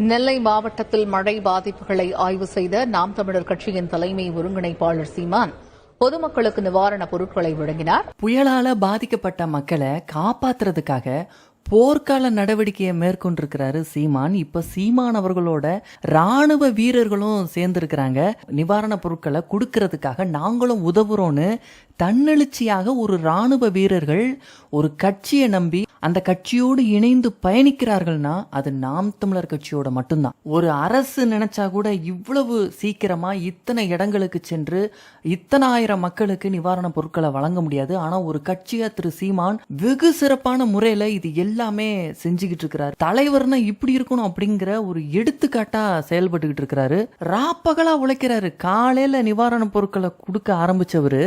நெல்லை மாவட்டத்தில் மழை பாதிப்புகளை ஆய்வு செய்த நாம் தமிழர் கட்சியின் தலைமை ஒருங்கிணைப்பாளர் சீமான் பொதுமக்களுக்கு நிவாரணப் பொருட்களை வழங்கினார். புயலால பாதிக்கப்பட்ட மக்களை காப்பாத்துறதுக்காக போர்க்கால நடவடிக்கையை மேற்கொண்டிருக்கிறாரு சீமான். இப்ப சீமான் அவர்களோட ராணுவ வீரர்களும் சேர்ந்திருக்கிறாங்க. நிவாரணப் பொருட்களை கொடுக்கறதுக்காக நாங்களும் உதவுறோம்னு தன்னெழுச்சியாக ஒரு ராணுவ வீரர்கள் ஒரு கட்சியை நம்பி அந்த கட்சியோடு இணைந்து பயணிக்கிறார்கள்னா அது நாம் தமிழர் கட்சியோட மட்டும்தான். ஒரு அரசு நினைச்சா கூட இவ்வளவு சீக்கிரமா இத்தனை இடங்களுக்கு சென்று இத்தனை ஆயிரம் மக்களுக்கு நிவாரண பொருட்களை வழங்க முடியாது. ஆனா ஒரு கட்சியா திரு சீமான் வெகு சிறப்பான முறையில இது எல்லாமே செஞ்சுக்கிட்டு இருக்கிறாரு. தலைவர்னா இப்படி இருக்கணும் அப்படிங்கிற ஒரு எடுத்துக்காட்டா செயல்பட்டுக்கிட்டு இருக்கிறாரு. ராப்பகலா உழைக்கிறாரு. காலையில நிவாரண பொருட்களை கொடுக்க ஆரம்பிச்சவரு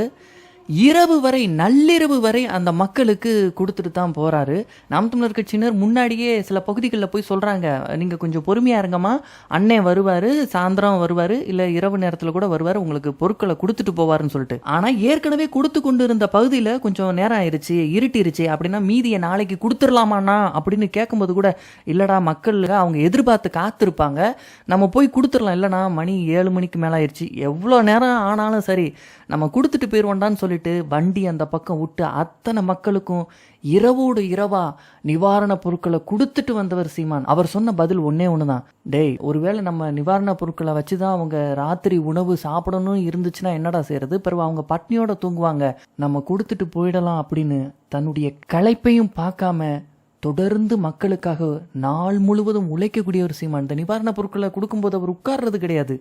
இரவு வரை நள்ளிரவு வரை அந்த மக்களுக்கு கொடுத்துட்டு தான் போறாரு. நாம் தமிழர் கட்சியினர் முன்னாடியே சில பகுதிகளில் போய் சொல்றாங்க நீங்க கொஞ்சம் பொறுமையா இருங்கம்மா. அண்ணே வருவாரு சாயந்தரம் வருவாரு இல்ல இரவு நேரத்தில் கூட வருவாரு உங்களுக்கு பொருட்களை கொடுத்துட்டு போவாருன்னு சொல்லிட்டு. ஆனா ஏற்கனவே கொடுத்து கொண்டு இருந்த பகுதியில கொஞ்சம் நேரம் ஆயிருச்சு இருட்டிருச்சு. அப்படின்னா மீதியை நாளைக்கு கொடுத்துடலாமாண்ணா? அப்படின்னு கேட்கும்போது கூட இல்லடா மக்கள் அவங்க எதிர்பார்த்து காத்திருப்பாங்க. நம்ம போய் கொடுத்துடலாம். இல்லைண்ணா மணி ஏழு மணிக்கு மேலே ஆயிருச்சு. எவ்வளோ நேரம் ஆனாலும் சரி நம்ம கொடுத்துட்டு போயிடுவோண்டான்னு சொல்லிட்டு வண்டி அந்த பக்கம் விட்டு அத்தனை மக்களுக்கும் இரவோடு இரவா நிவாரண பொருட்களை கொடுத்துட்டு வந்தவர் சீமான். அவர் சொன்ன பதில் ஒன்னே ஒண்ணுதான். டேய் ஒருவேளை நம்ம நிவாரண பொருட்களை வச்சுதான் அவங்க ராத்திரி உணவு சாப்பிடணும் இருந்துச்சுன்னா என்னடா செய்யறது? பிறகு அவங்க பட்னியோட தூங்குவாங்க. நம்ம கொடுத்துட்டு போயிடலாம் அப்படின்னு தன்னுடைய களைப்பையும் பார்க்காம தொடர்ந்து மக்களுக்காக நாள் முழுவதும் உழைக்கக்கூடிய ஒரு சீமான். இந்த நிவாரண பொருட்களை கொடுக்கும்போது அவர் உட்கார்றது கிடையாது.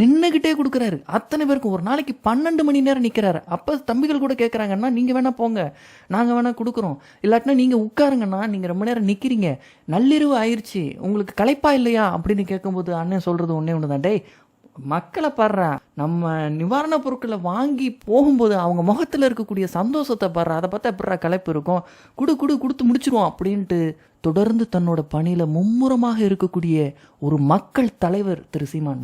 நின்றுக்கிட்டே கொடுக்குறாரு. அத்தனை பேருக்கும் ஒரு நாளைக்கு பன்னெண்டு மணி நேரம் நிற்கிறாரு அப்போ தம்பிகள் கூட கேட்குறாங்கன்னா நீங்கள் வேணால் போங்க. நாங்கள் வேணால் கொடுக்குறோம். இல்லாட்டினா நீங்கள் உட்காருங்கண்ணா. நீங்கள் ரொம்ப நேரம் நிற்கிறீங்க நள்ளிரவு ஆயிடுச்சு உங்களுக்கு களைப்பா இல்லையா? அப்படின்னு கேட்கும்போது அண்ணன் சொல்கிறது ஒன்றே ஒன்று தான் டேய் மக்களை பாடுறா நம்ம நிவாரணப் பொருட்களை வாங்கி போகும்போது அவங்க முகத்தில் இருக்கக்கூடிய சந்தோஷத்தை பாடுறா அதை பார்த்தா எப்படா கலைப்பு இருக்கும்? குடு குடு கொடுத்து முடிச்சிருவோம் அப்படின்ட்டு தொடர்ந்து தன்னோட பணியில மும்முரமாக இருக்கக்கூடிய ஒரு மக்கள் தலைவர் திரு சீமான்.